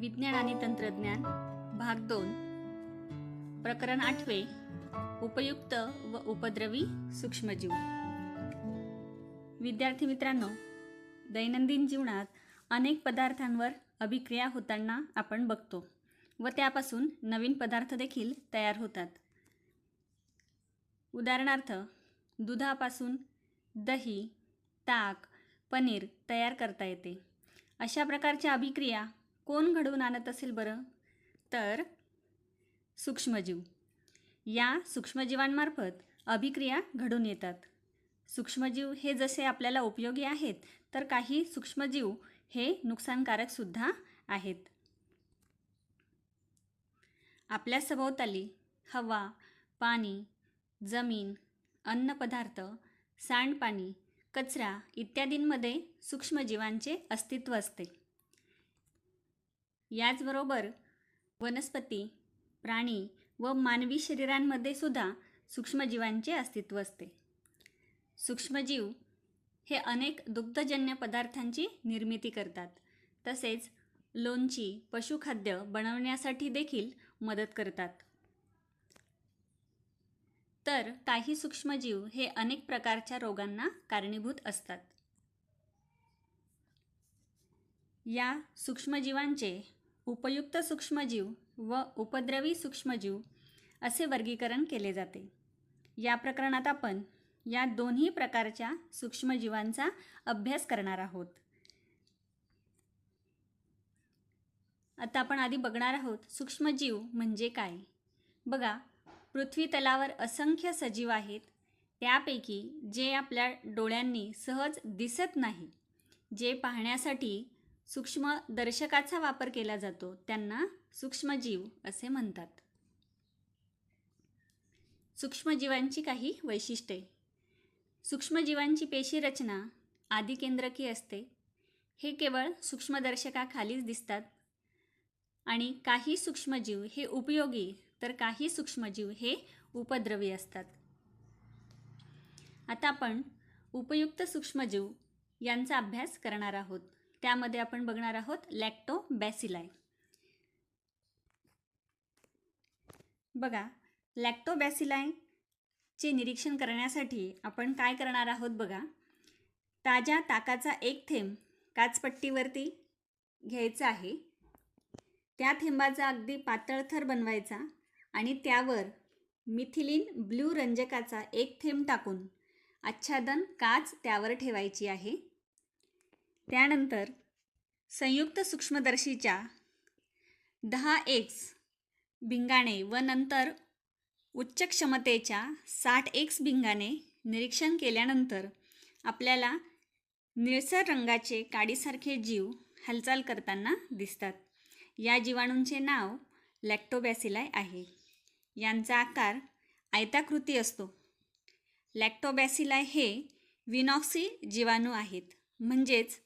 विज्ञान आणि तंत्रज्ञान भाग दोन. प्रकरण आठवे उपयुक्त व उपद्रवी सूक्ष्मजीव. विद्यार्थी मित्रांनो दैनंदिन जीवनात अनेक पदार्थांवर अभिक्रिया होताना आपण बघतो व त्यापासून नवीन पदार्थ देखील तयार होतात. उदाहरणार्थ दुधापासून दही ताक पनीर तयार करता येते. अशा प्रकारच्या अभिक्रिया कोण घडवून आणत असेल बरं? तर सूक्ष्मजीव. या सूक्ष्मजीवांमार्फत अभिक्रिया घडून येतात. सूक्ष्मजीव हे जसे आपल्याला उपयोगी आहेत तर काही सूक्ष्मजीव हे नुकसानकारकसुद्धा आहेत. आपल्या सभोवताली हवा पाणी जमीन अन्नपदार्थ सांडपाणी कचरा इत्यादींमध्ये सूक्ष्मजीवांचे अस्तित्व असते. याचबरोबर वनस्पती प्राणी व मानवी शरीरांमध्ये सुद्धा सूक्ष्मजीवांचे अस्तित्व असते. सूक्ष्मजीव हे अनेक दुग्धजन्य पदार्थांची निर्मिती करतात. तसेच लोणची पशुखाद्य बनवण्यासाठी देखील मदत करतात. तर काही सूक्ष्मजीव हे अनेक प्रकारच्या रोगांना कारणीभूत असतात. या सूक्ष्मजीवांचे उपयुक्त सूक्ष्मजीव व उपद्रवी सूक्ष्मजीव असे वर्गीकरण केले जाते. या प्रकरणात आपण या दोन्ही प्रकारच्या सूक्ष्मजीवांचा अभ्यास करणार आहोत. आता आपण आधी बघणार आहोत सूक्ष्मजीव म्हणजे काय? बघा पृथ्वी तलावर असंख्य सजीव आहेत. त्यापैकी जे आपल्या डोळ्यांनी सहज दिसत नाही जे पाहण्यासाठी सूक्ष्मदर्शकाचा वापर केला जातो त्यांना सूक्ष्मजीव असे म्हणतात. सूक्ष्मजीवांची काही वैशिष्ट्ये. सूक्ष्मजीवांची पेशी रचना आदिकेंद्रकी असते. हे केवळ सूक्ष्मदर्शकाखालीच दिसतात. आणि काही सूक्ष्मजीव हे उपयोगी तर काही सूक्ष्मजीव हे उपद्रवी असतात. आता आपण उपयुक्त सूक्ष्मजीव यांचा अभ्यास करणार आहोत. त्यामध्ये आपण बघणार आहोत लॅक्टो बॅसिलाय बघा लॅक्टोबॅसिलाय चे निरीक्षण करण्यासाठी आपण काय करणार आहोत बघा. ताज्या ताकाचा एक थेंब काचपट्टीवरती घ्यायचा आहे. त्या थेंबाचा अगदी पातळ थर बनवायचा आणि त्यावर मिथिलीन ब्ल्यू रंजकाचा एक थेंब टाकून आच्छादन काच त्यावर ठेवायची आहे. त्यानंतर संयुक्त सूक्ष्मदर्शीच्या दहा एक्स भिंगाने व नंतर उच्च क्षमतेच्या साठ एक्स भिंगाने निरीक्षण केल्यानंतर आपल्याला निळसर रंगाचे काडीसारखे जीव हालचाल करताना दिसतात. या जीवाणूंचे नाव लॅक्टोबॅसिलाय आहे. यांचा आकार आयताकृती असतो. लॅक्टोबॅसिलाय हे विनॉक्सी जीवाणू आहेत. म्हणजेच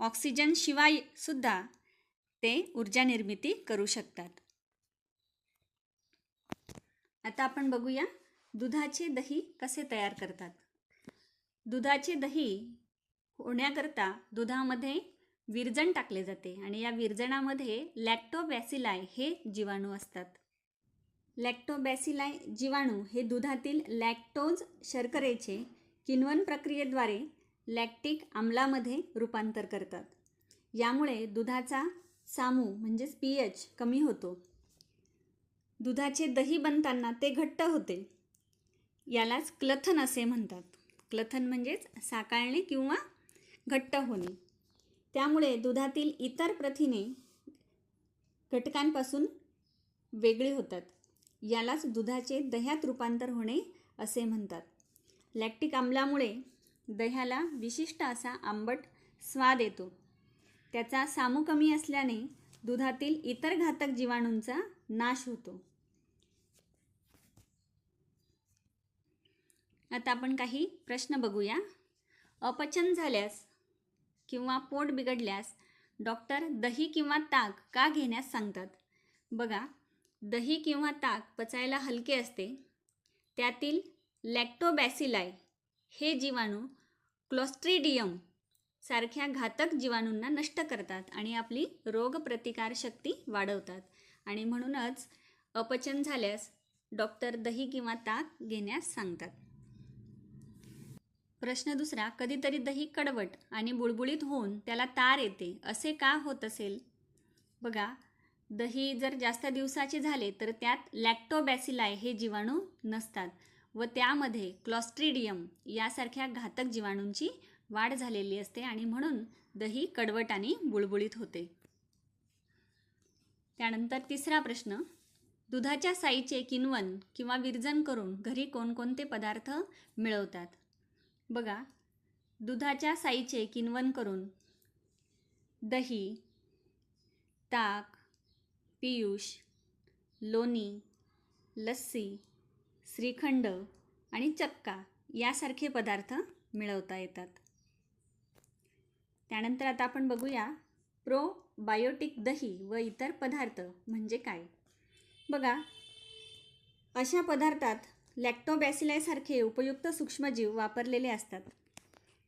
ऑक्सिजनशिवाय सुद्धा ते ऊर्जा निर्मिती करू शकतात. आता आपण बघूया दुधाचे दही कसे तयार करतात. दुधाचे दही होण्याकरता दुधामध्ये विरजण टाकले जाते आणि या विरजणामध्ये लॅक्टोबॅसिलाय हे जीवाणू असतात. लॅक्टोबॅसिलाय जीवाणू हे दुधातील लॅक्टोज शर्करेचे किण्वन प्रक्रियेद्वारे लॅक्टिक आम्लामध्ये रूपांतर करतात. यामुळे दुधाचा सामू म्हणजेच पी एच कमी होतो. दुधाचे दही बनताना ते घट्ट होते. यालाच क्लथन असे म्हणतात. क्लथन म्हणजेच साकाळणे किंवा घट्ट होणे. त्यामुळे दुधातील इतर प्रथिने घटकांपासून वेगळी होतात. यालाच दुधाचे दह्यात रूपांतर होणे असे म्हणतात. लॅक्टिक आम्लामुळे दह्याला विशिष्ट असा आंबट स्वाद येतो. त्याचा सामू कमी असल्याने दुधातील इतर घातक जीवाणूंचा नाश होतो. आता आपण काही प्रश्न बघूया. अपचन झाल्यास किंवा पोट बिघडल्यास डॉक्टर दही किंवा ताक का घेण्यास सांगतात? बघा दही किंवा ताक पचायला हलके असते. त्यातील लॅक्टोबॅसिलाय हे जीवाणू क्लोस्ट्रिडियम सारख्या घातक जीवाणूंना नष्ट करतात आणि आपली रोगप्रतिकारशक्ती वाढवतात. आणि म्हणूनच अपचन झाल्यास डॉक्टर दही किंवा ताक घेण्यास सांगतात. प्रश्न दुसरा कधीतरी दही कडवट आणि बुळबुळीत होऊन त्याला तार येते असे का होत असेल? बघा दही जर जास्त दिवसाचे झाले तर त्यात लॅक्टोबॅसिलाय हे जीवाणू नसतात. व त्यामध्ये क्लॉस्ट्रिडियम यासारख्या घातक जीवाणूंची वाढ झालेली असते आणि म्हणून दही कडवट आणि बुळबुळीत होते. त्यानंतर तिसरा प्रश्न दुधाच्या साईचे किण्वन किंवा विरजन करून घरी कोणकोणते पदार्थ मिळवतात? बघा दुधाच्या साईचे किण्वन करून दही ताक पियुष लोणी लस्सी श्रीखंड आणि चक्का यासारखे पदार्थ मिळवता येतात. त्यानंतर आता आपण बघूया प्रोबायोटिक दही व इतर पदार्थ म्हणजे काय? बघा अशा पदार्थात लॅक्टोबॅसिलायसारखे उपयुक्त सूक्ष्मजीव वापरलेले असतात.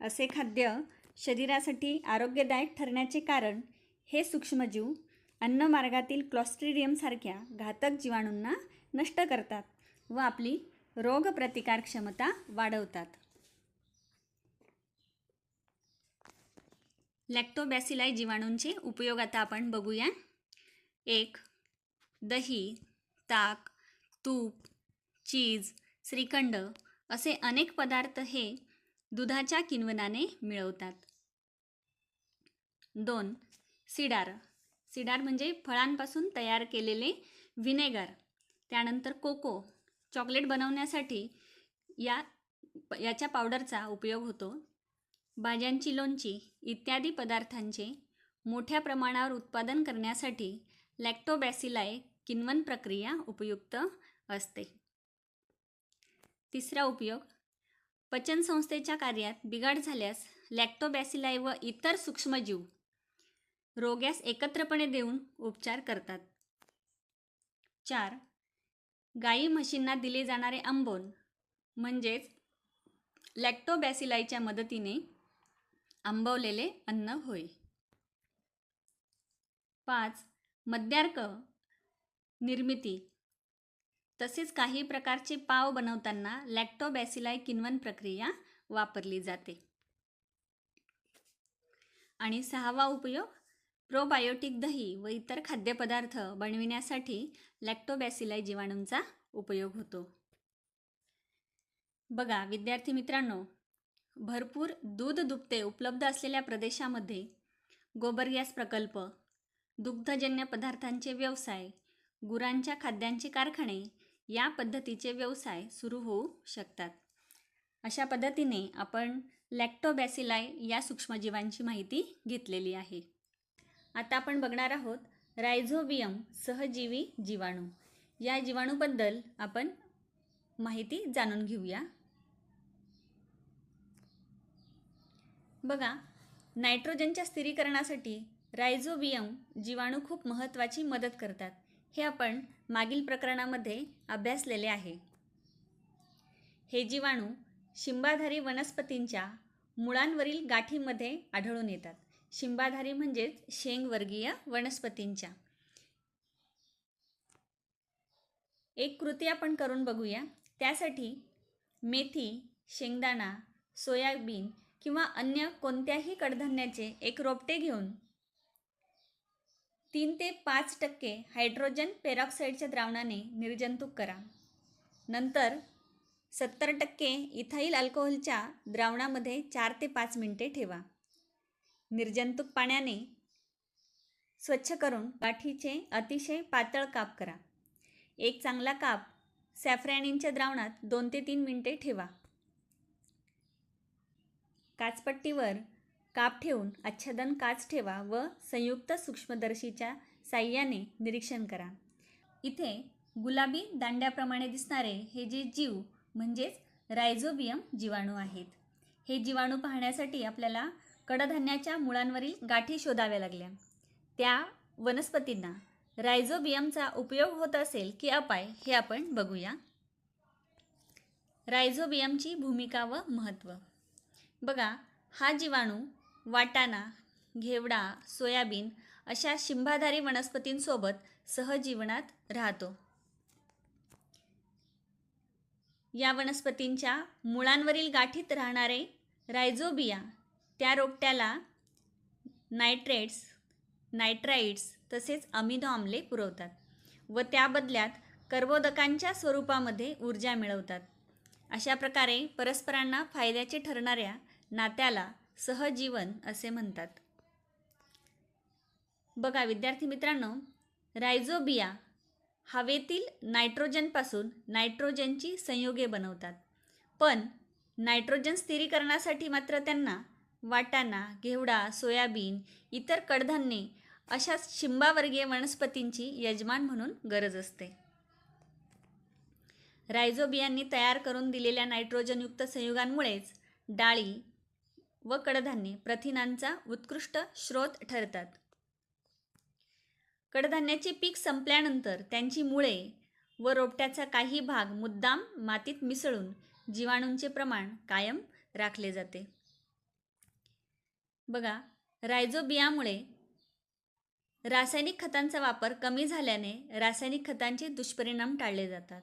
असे खाद्य शरीरासाठी आरोग्यदायक ठरण्याचे कारण हे सूक्ष्मजीव अन्नमार्गातील क्लॉस्ट्रिडियमसारख्या घातक जीवाणूंना नष्ट करतात. व आपली रोगप्रतिकार क्षमता वाढवतात. लॅक्टोबॅसिलाय जीवाणूंचे उपयोग आता आपण बघूया. एक दही ताक तूप चीज श्रीखंड असे अनेक पदार्थ हे दुधाच्या किण्वनाने मिळवतात. दोन सिडार. सिडार म्हणजे फळांपासून तयार केलेले व्हिनेगर त्यानंतर कोको चॉकलेट बनवण्यासाठी या याच्या पावडरचा उपयोग होतो. भाज्यांची लोणची इत्यादी पदार्थांचे मोठ्या प्रमाणावर उत्पादन करण्यासाठी लॅक्टोबॅसिलाय किण्वन प्रक्रिया उपयुक्त असते. तिसरा उपयोग पचनसंस्थेच्या कार्यात बिघाड झाल्यास लॅक्टोबॅसिलाय व इतर सूक्ष्मजीव रोग्यास एकत्रपणे देऊन उपचार करतात. चार गाई म्हशींना दिले जाणारे आंबोन म्हणजेच लॅक्टोबॅसिलायच्या मदतीने आंबवलेले अन्न होय. पाच मद्यार्क निर्मिती. तसेच काही प्रकारचे पाव बनवताना लॅक्टोबॅसिलाय किण्वन प्रक्रिया वापरली जाते. आणि सहावा उपयोग प्रोबायोटिक दही व इतर खाद्यपदार्थ बनविण्यासाठी लॅक्टोबॅसिलाय जीवाणूंचा उपयोग होतो. बघा विद्यार्थी मित्रांनो भरपूर दूध दुभते उपलब्ध असलेल्या प्रदेशामध्ये गोबर गॅस प्रकल्प दुग्धजन्य पदार्थांचे व्यवसाय गुरांच्या खाद्यांचे कारखाने या पद्धतीचे व्यवसाय सुरू होऊ शकतात. अशा पद्धतीने आपण लॅक्टोबॅसिलाय या सूक्ष्मजीवांची माहिती घेतलेली आहे. आता आपण बघणार आहोत रायझोबियम सहजीवी जीवाणू. या जीवाणूबद्दल आपण माहिती जाणून घेऊया. बघा नायट्रोजनच्या स्थिरीकरणासाठी रायझोबियम जीवाणू खूप महत्त्वाची मदत करतात. हे आपण मागील प्रकरणामध्ये अभ्यासलेले आहे. हे जीवाणू शिंबाधारी वनस्पतींच्या मुळांवरील गाठीमध्ये आढळून येतात. शिंबाधारी म्हणजेच शेंगवर्गीय वनस्पतींच्या. एक कृती आपण करून बघूया. त्यासाठी मेथी शेंगदाणा सोयाबीन किंवा अन्य कोणत्याही कडधान्याचे एक रोपटे घेऊन तीन ते पाच टक्के हायड्रोजन पेरॉक्साईडच्या द्रावणाने निर्जंतुक करा. नंतर सत्तर टक्के इथाईल अल्कोहोलच्या द्रावणामध्ये चार ते पाच मिनटे ठेवा. निर्जंतुक पाण्याने स्वच्छ करून गाठीचे अतिशय पातळ काप करा. एक चांगला काप सॅफ्रॅनिनच्या द्रावणात दोन ते तीन मिनटे ठेवा. काचपट्टीवर काप ठेवून आच्छादन काच ठेवा व संयुक्त सूक्ष्मदर्शीच्या साह्याने निरीक्षण करा. इथे गुलाबी दांड्याप्रमाणे दिसणारे हे जे जीव म्हणजेच रायझोबियम जीवाणू आहेत. हे जीवाणू पाहण्यासाठी आपल्याला कडधान्याच्या मुळांवरील गाठी शोधाव्या लागल्या. त्या वनस्पतींना रायझोबियमचा उपयोग होत असेल की अपाय हे आपण बघूया. रायझोबियमची भूमिका व महत्त्व. बघा हा जीवाणू वाटाणा घेवडा सोयाबीन अशा शिंभाधारी वनस्पतींसोबत सहजीवनात राहतो. या वनस्पतींच्या मुळांवरील गाठीत राहणारे रायझोबिया त्या रोपट्याला नायट्रेट्स नायट्राईड्स तसेच अमिनो आम्ले पुरवतात व त्या बदल्यात कर्बोदकांच्या स्वरूपामध्ये ऊर्जा मिळवतात. अशा प्रकारे परस्परांना फायद्याचे ठरणाऱ्या नात्याला सहजीवन असे म्हणतात. बघा विद्यार्थी मित्रांनो रायझोबिया हवेतील नायट्रोजनपासून नायट्रोजनची संयुगे बनवतात. पण नायट्रोजन स्थिरीकरणासाठी मात्र त्यांना वाटाणा घेवडा सोयाबीन इतर कडधान्ये अशा शिंबावर्गीय वनस्पतींची यजमान म्हणून गरज असते. रायझोबियांनी तयार करून दिलेल्या नायट्रोजनयुक्त संयुगांमुळेच डाळी व कडधान्ये प्रथिनांचा उत्कृष्ट स्रोत ठरतात. कडधान्याचे पीक संपल्यानंतर त्यांची मुळे व रोपट्याचा काही भाग मुद्दाम मातीत मिसळून जीवाणूंचे प्रमाण कायम राखले जाते. बघा रायझोबियामुळे रासायनिक खतांचा वापर कमी झाल्याने रासायनिक खतांचे दुष्परिणाम टाळले जातात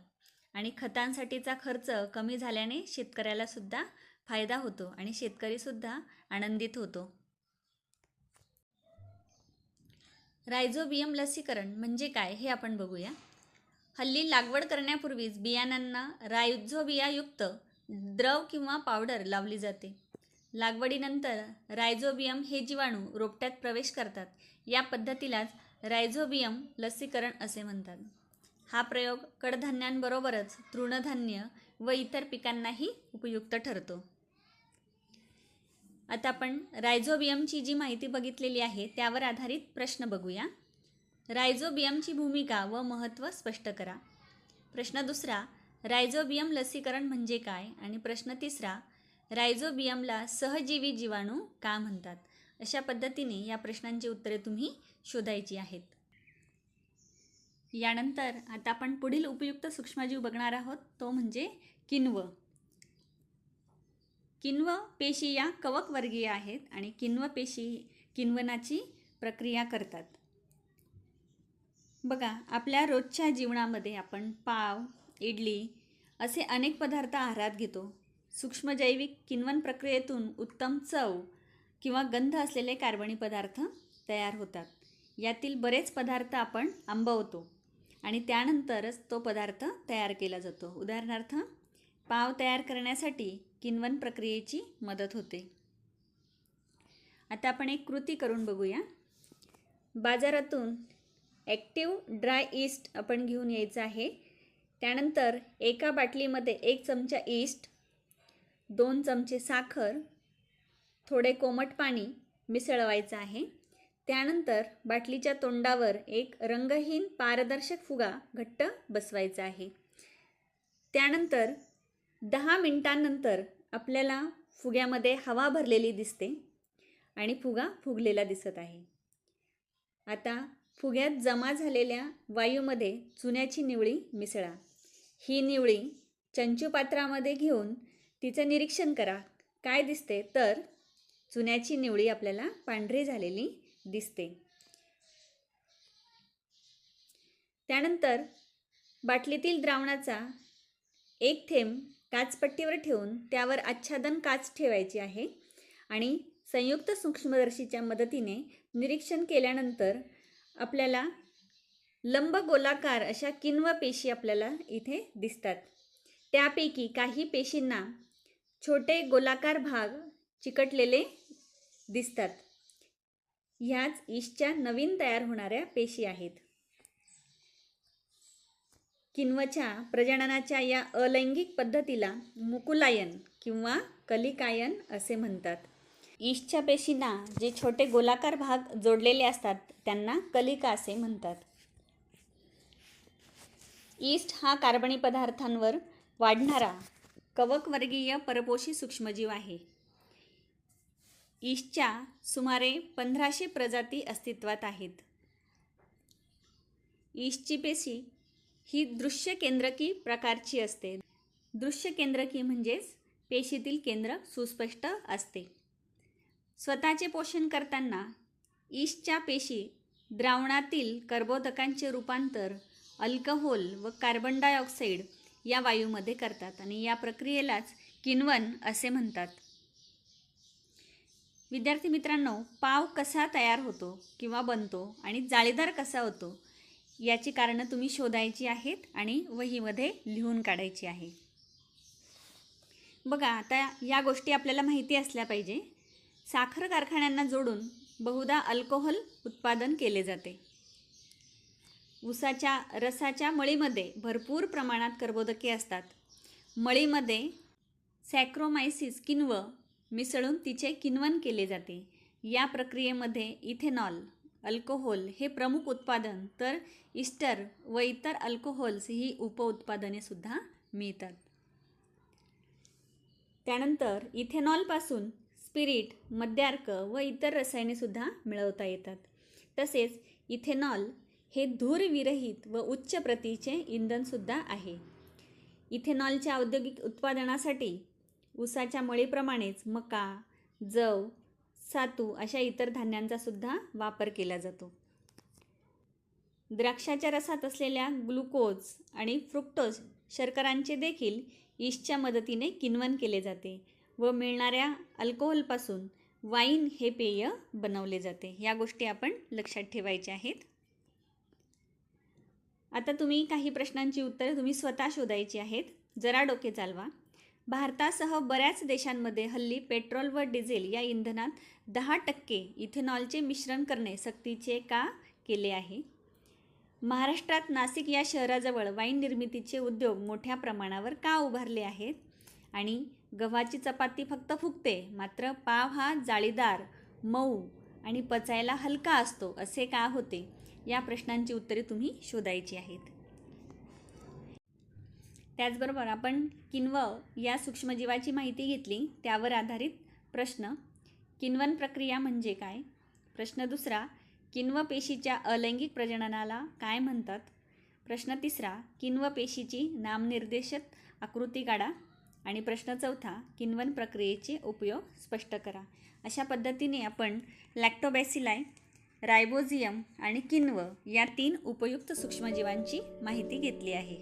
आणि खतांसाठीचा खर्च कमी झाल्याने शेतकऱ्याला सुद्धा फायदा होतो आणि शेतकरीसुद्धा आनंदित होतो. रायझोबियम लसीकरण म्हणजे काय हे आपण बघूया. हल्ली लागवड करण्यापूर्वीच बियाणांना रायझोबियायुक्त द्रव किंवा पावडर लावली जाते. लागवडीनंतर रायझोबियम हे जीवाणू रोपट्यात प्रवेश करतात. या पद्धतीलाच रायझोबियम लसीकरण असे म्हणतात. हा प्रयोग कडधान्यांबरोबरच तृणधान्य व इतर पिकांनाही उपयुक्त ठरतो. आता आपण रायझोबियमची जी माहिती बघितलेली आहे त्यावर आधारित प्रश्न बघूया. रायझोबियमची भूमिका व महत्त्व स्पष्ट करा. प्रश्न दुसरा रायझोबियम लसीकरण म्हणजे काय? आणि प्रश्न तिसरा रायझोबियमला सहजीवी जीवाणू का म्हणतात? अशा पद्धतीने या प्रश्नांची उत्तरे तुम्ही शोधायची आहेत. यानंतर आता आपण पुढील उपयुक्त सूक्ष्मजीव बघणार आहोत. तो म्हणजे किन्व. किन्व पेशी या कवकवर्गीय आहेत आणि किन्व पेशी किन्वनाची प्रक्रिया करतात. बघा आपल्या रोजच्या जीवनामध्ये आपण पाव इडली असे अनेक पदार्थ आहारात घेतो. सूक्ष्मजैविक किण्वन प्रक्रियेतून उत्तम चव किंवा गंध असलेले कार्बनी पदार्थ तयार होतात. यातील बरेच पदार्थ आपण आंबवतो आणि त्यानंतरच तो पदार्थ तयार केला जातो. उदाहरणार्थ पाव तयार करण्यासाठी किण्वन प्रक्रियेची मदत होते. आता आपण एक कृती करून बघूया. बाजारातून ॲक्टिव ड्राय ईस्ट आपण घेऊन यायचं आहे. त्यानंतर एका बाटलीमध्ये एक चमचा ईस्ट दोन चमचे साखर थोडे कोमट पाणी मिसळवायचं आहे. त्यानंतर बाटलीच्या तोंडावर एक रंगहीन पारदर्शक फुगा घट्ट बसवायचा आहे. त्यानंतर दहा मिनटांनंतर आपल्याला फुग्यामध्ये हवा भरलेली दिसते आणि फुगा फुगलेला दिसत आहे. आता फुग्यात जमा झालेल्या वायूमध्ये चुन्याची निवळी मिसळा. ही निवळी चंचूपात्रामध्ये घेऊन तिचं निरीक्षण करा. काय दिसते? तर चुन्याची निवळी आपल्याला पांढरी झालेली दिसते. त्यानंतर बाटलीतील द्रावणाचा एक थेंब काचपट्टीवर ठेवून त्यावर आच्छादन काच ठेवायची आहे आणि संयुक्त सूक्ष्मदर्शीच्या मदतीने निरीक्षण केल्यानंतर आपल्याला लंब गोलाकार अशा किन्व पेशी आपल्याला इथे दिसतात. त्यापैकी काही पेशींना छोटे गोलाकार भाग चिकटलेले दिसतात. ह्याच ईस्टच्या नवीन तयार होणाऱ्या पेशी आहेत. किन्वच्या प्रजननाच्या या अलैंगिक पद्धतीला मुकुलायन किंवा कलिकायन असे म्हणतात. ईस्टच्या पेशींना जे छोटे गोलाकार भाग जोडलेले असतात त्यांना कलिका असे म्हणतात. ईस्ट हा कार्बनी पदार्थांवर वाढणारा कवकवर्गीय परपोषी सूक्ष्मजीव आहे. ईस्टच्या सुमारे पंधराशे प्रजाती अस्तित्वात आहेत. ईस्टची पेशी ही दृश्य केंद्रकी प्रकारची असते. दृश्य केंद्रकी म्हणजेच पेशीतील केंद्र सुस्पष्ट असते. स्वतःचे पोषण करताना ईस्टच्या पेशी द्रावणातील कर्बोदकांचे रूपांतर अल्कोहोल व कार्बन डायऑक्साईड या वायूमध्ये करतात आणि या प्रक्रियेलाच किण्वन असे म्हणतात. विद्यार्थी मित्रांनो पाव कसा तयार होतो किंवा बनतो आणि जाळीदार कसा होतो याची कारणं तुम्ही शोधायची आहेत आणि वहीमध्ये लिहून काढायची आहे. बघा आता या गोष्टी आपल्याला माहिती असल्या पाहिजे. साखर कारखान्यांना जोडून बहुधा अल्कोहोल उत्पादन केले जाते. उसाच्या रसाच्या मळीमध्ये भरपूर प्रमाणात कर्बोदके असतात. मळीमध्ये सॅक्रोमायसिस किण्व मिसळून तिचे किण्वन केले जाते. या प्रक्रियेमध्ये इथेनॉल अल्कोहोल हे प्रमुख उत्पादन तर इस्टर व इतर अल्कोहोल्स ही उपउत्पादने सुद्धा मिळतात. त्यानंतर इथेनॉलपासून स्पिरिट मद्यार्क व इतर रसायनेसुद्धा मिळवता येतात. तसेच इथेनॉल हे धूरविरहित व उच्च प्रतीचे इंधनसुद्धा आहे. इथेनॉलच्या औद्योगिक उत्पादनासाठी ऊसाच्या मळीप्रमाणेच मका जव सातू अशा इतर धान्यांचा सुद्धा वापर केला जातो. द्राक्षाच्या रसात असलेल्या ग्लुकोज आणि फ्रुक्टोज शर्करांचे देखील ईस्टच्या मदतीने किण्वन केले जाते व मिळणाऱ्या अल्कोहोलपासून वाईन हे पेय बनवले जाते. या गोष्टी आपण लक्षात ठेवायच्या आहेत. आता तुम्ही काही प्रश्नांची उत्तरे तुम्ही स्वतः शोधायची आहेत. जरा डोके चालवा. भारतासह बऱ्याच देशांमध्ये हल्ली पेट्रोल व डिझेल या इंधनात दहा टक्के इथेनॉलचे मिश्रण करणे सक्तीचे का केले आहे? महाराष्ट्रात नाशिक या शहराजवळ वाईन निर्मितीचे उद्योग मोठ्या प्रमाणावर का उभारले आहेत? आणि गव्हाची चपाती फक्त फुगते मात्र पाव हा जाळीदार मऊ आणि पचायला हलका असतो असे का होते? या प्रश्नांची उत्तरे तुम्ही शोधायची आहेत. त्याचबरोबर आपण किण्व या सूक्ष्मजीवाची माहिती घेतली त्यावर आधारित प्रश्न. किण्वन प्रक्रिया म्हणजे काय? प्रश्न दुसरा किण्व पेशीच्या अलैंगिक प्रजननाला काय म्हणतात? प्रश्न तिसरा किण्व पेशीची नामनिर्देशक आकृती काढा. आणि प्रश्न चौथा किण्वन प्रक्रियेचे उपयोग स्पष्ट करा. अशा पद्धतीने आपण लॅक्टोबॅसिलाय रायबोझियम आणि किण्व या तीन उपयुक्त सूक्ष्मजीवांची माहिती घेतली आहे.